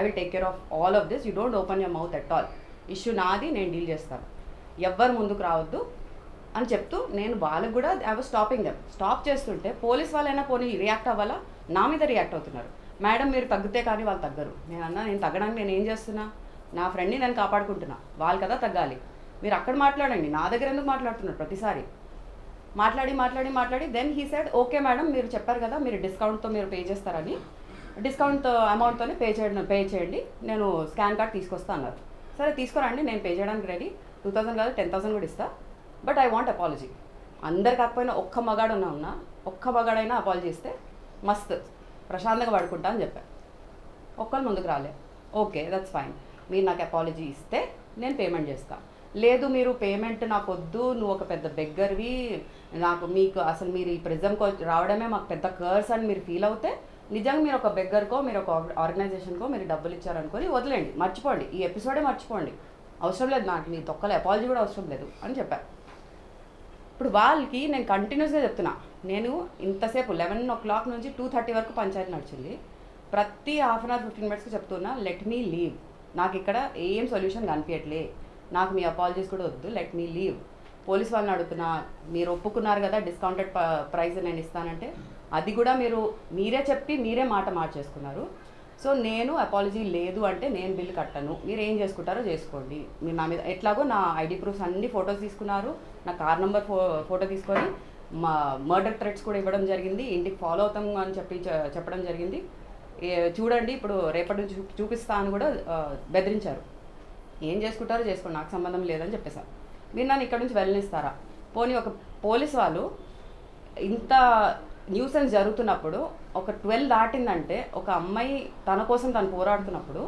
I will take care of all of this you don't open your mouth at all issue నాది నేను deal చేస్తాను. ఎవ్వరు ముందుకు రావద్దు అని చెప్తూ నేను వాళ్ళకు కూడా I was stopping them stop చేస్తుంటే పోలీస్ వాళ్ళైనా పోనీ రియాక్ట్ అవ్వాలా? నా మీద రియాక్ట్ అవుతున్నారు. మేడం మీరు తగ్గితే కానీ వాళ్ళు తగ్గరు. నేను అన్నా నేను తగ్గడానికి నేను ఏం చేస్తున్నా? నా ఫ్రెండ్ని నేను కాపాడుకుంటున్నా. వాళ్ళు కదా తగ్గాలి. మీరు అక్కడ మాట్లాడండి. నా దగ్గర ఎందుకు మాట్లాడుతున్నారు ప్రతిసారి? మాట్లాడి మాట్లాడి మాట్లాడి. Then he said okay madam మీరు చెప్పారు కదా మీరు డిస్కౌంట్తో మీరు పే చేస్తారని. డిస్కౌంట్ అమౌంట్తోనే పే చేయడం పే చేయండి. నేను స్కాన్ కార్డ్ తీసుకొస్తా అన్నారు. సరే తీసుకురండి. నేను పే చేయడానికి రెడీ టూ థౌసండ్ కాదు టెన్ థౌసండ్ కూడా ఇస్తా. బట్ ఐ వాంట్ అపాలజీ అందరు కాకపోయినా ఒక్క మగాడు ఉన్నా ఉన్నా ఒక్క మగాడైనా అపాలజీ ఇస్తే మస్త్. ప్రశాంతంగా పడుకుంటా అని చెప్పాను ఒక్కరు ముందుకు రాలే. ఓకే దట్స్ ఫైన్ మీరు నాకు అపాలజీ ఇస్తే నేను పేమెంట్ చేస్తాను లేదు మీరు పేమెంట్ నాకు వద్దు నువ్వు ఒక పెద్ద బెగ్గర్వి నాకు మీకు అసలు మీరు ఈ ప్రిజంకి రావడమే మాకు పెద్ద కర్స్ అని మీరు ఫీల్ అవుతే నిజంగా మీరు ఒక బెగ్గర్కో మీరు ఒక ఆర్గనైజేషన్కో మీరు డబ్బులు ఇచ్చారనుకొని వదిలేండి మర్చిపోండి. ఈ ఎపిసోడే మర్చిపోండి. అవసరం లేదు నాకు మీ తొక్కల అపాలజీ కూడా అవసరం లేదు అని చెప్పారు ఇప్పుడు వాళ్ళకి నేను కంటిన్యూస్గా చెప్తున్నా. నేను ఇంతసేపు లెవెన్ ఓ క్లాక్ నుంచి టూ థర్టీ వరకు పంచాయతీ నడిచింది. ప్రతి హాఫ్ అన్ అవర్ ఫిఫ్టీన్ మినిట్స్కి చెప్తున్నా లెట్ మీ లీవ్ నాకు ఇక్కడ ఏం సొల్యూషన్ కనిపించట్లే నాకు మీ అపాలజీస్ కూడా వద్దు. లెట్ మీ లీవ్ పోలీస్ వాళ్ళని అడుగుతున్నా మీరు ఒప్పుకున్నారు కదా డిస్కౌంటెడ్ ప్రైస్ నేను ఇస్తానంటే. అది కూడా మీరు మీరే చెప్పి మీరే మాట మార్చేసుకున్నారు. సో నేను అపాలజీ లేదు అంటే నేను బిల్ కట్టను. మీరు ఏం చేసుకుంటారో చేసుకోండి. మీరు నా మీద ఎట్లాగో నా ఐడి ప్రూఫ్స్ అన్ని ఫొటోస్ తీసుకున్నారు. నా కార్ నెంబర్ ఫో ఫోటో తీసుకొని మా మర్డర్ థ్రెట్స్ కూడా ఇవ్వడం జరిగింది. ఇంటికి ఫాలో అవుతాం అని చెప్పి చెప్పడం జరిగింది. చూడండి ఇప్పుడు రేపటి నుంచి చూ- చూపిస్తా అని కూడా బెదిరించారు. ఏం చేసుకుంటారో చేసుకోండి. నాకు సంబంధం లేదని చెప్పేశారు. మీరు నన్ను ఇక్కడ నుంచి వెళ్ళనిస్తారా? పోనీ ఒక పోలీస్ వాళ్ళు ఇంత న్యూసెన్స్ జరుగుతున్నప్పుడు ఒక ట్వెల్వ్ దాటిందంటే ఒక అమ్మాయి తన కోసం తను పోరాడుతున్నప్పుడు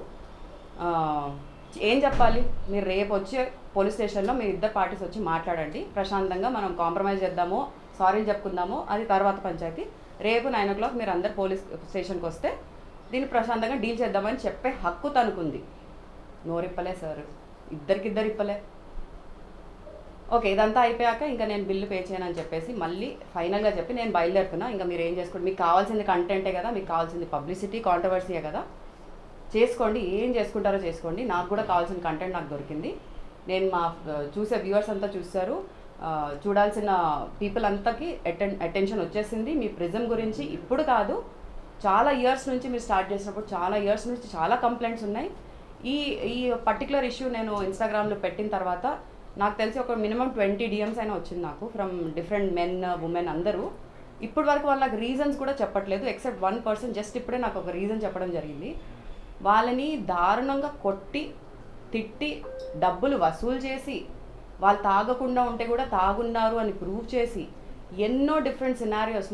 ఏం చెప్పాలి? మీరు రేపు వచ్చి పోలీస్ స్టేషన్లో మీరు ఇద్దరు పార్టీస్ వచ్చి మాట్లాడండి. ప్రశాంతంగా మనం కాంప్రమైజ్ చేద్దాము సారీ చెప్పుకుందాము అది తర్వాత పంచాయతీ. రేపు నైన్ ఓ క్లాక్ మీరు అందరు పోలీస్ స్టేషన్కి వస్తే దీన్ని ప్రశాంతంగా డీల్ చేద్దామని చెప్పే హక్కు తనకుంది. నోరిప్పలే సార్. ఇద్దరికిద్దరు ఇప్పలే. ఓకే ఇదంతా అయిపోయాక ఇంకా నేను బిల్లు పే చేయను అని చెప్పేసి మళ్ళీ ఫైనల్గా చెప్పి నేను బయలుదేరుతున్నా. ఇంకా మీరు ఏం చేసుకోండి మీకు కావాల్సింది కంటెంటే కదా మీకు కావాల్సింది పబ్లిసిటీ కాంట్రవర్సీయే కదా. చేసుకోండి ఏం చేసుకుంటారో చేసుకోండి. నాకు కూడా కావాల్సిన కంటెంట్ నాకు దొరికింది. నేను మా చూసే వ్యూవర్స్ అంతా చూశారు. చూడాల్సిన పీపుల్ అంతాకి అటెన్ అటెన్షన్ వచ్చేసింది. మీ ప్రిజం గురించి ఇప్పుడు కాదు చాలా ఇయర్స్ నుంచి మీరు స్టార్ట్ చేసినప్పుడు చాలా ఇయర్స్ నుంచి చాలా కంప్లైంట్స్ ఉన్నాయి. ఈ ఈ పర్టికులర్ ఇష్యూ నేను ఇన్స్టాగ్రామ్లో పెట్టిన తర్వాత నాకు తెలిసి ఒక మినిమం ట్వంటీ డిఎమ్స్ అయినా వచ్చింది నాకు ఫ్రమ్ డిఫరెంట్ మెన్ ఉమెన్ అందరూ. ఇప్పటి వరకు వాళ్ళకి రీజన్స్ కూడా చెప్పట్లేదు ఎక్సెప్ట్ వన్ పర్సన్ జస్ట్ ఇప్పుడే నాకు ఒక రీజన్ చెప్పడం జరిగింది. వాళ్ళని దారుణంగా కొట్టి తిట్టి డబ్బులు వసూలు చేసి వాళ్ళు తాగకుండా ఉంటే కూడా తాగున్నారు అని ప్రూవ్ చేసి ఎన్నో డిఫరెంట్ సినారియోస్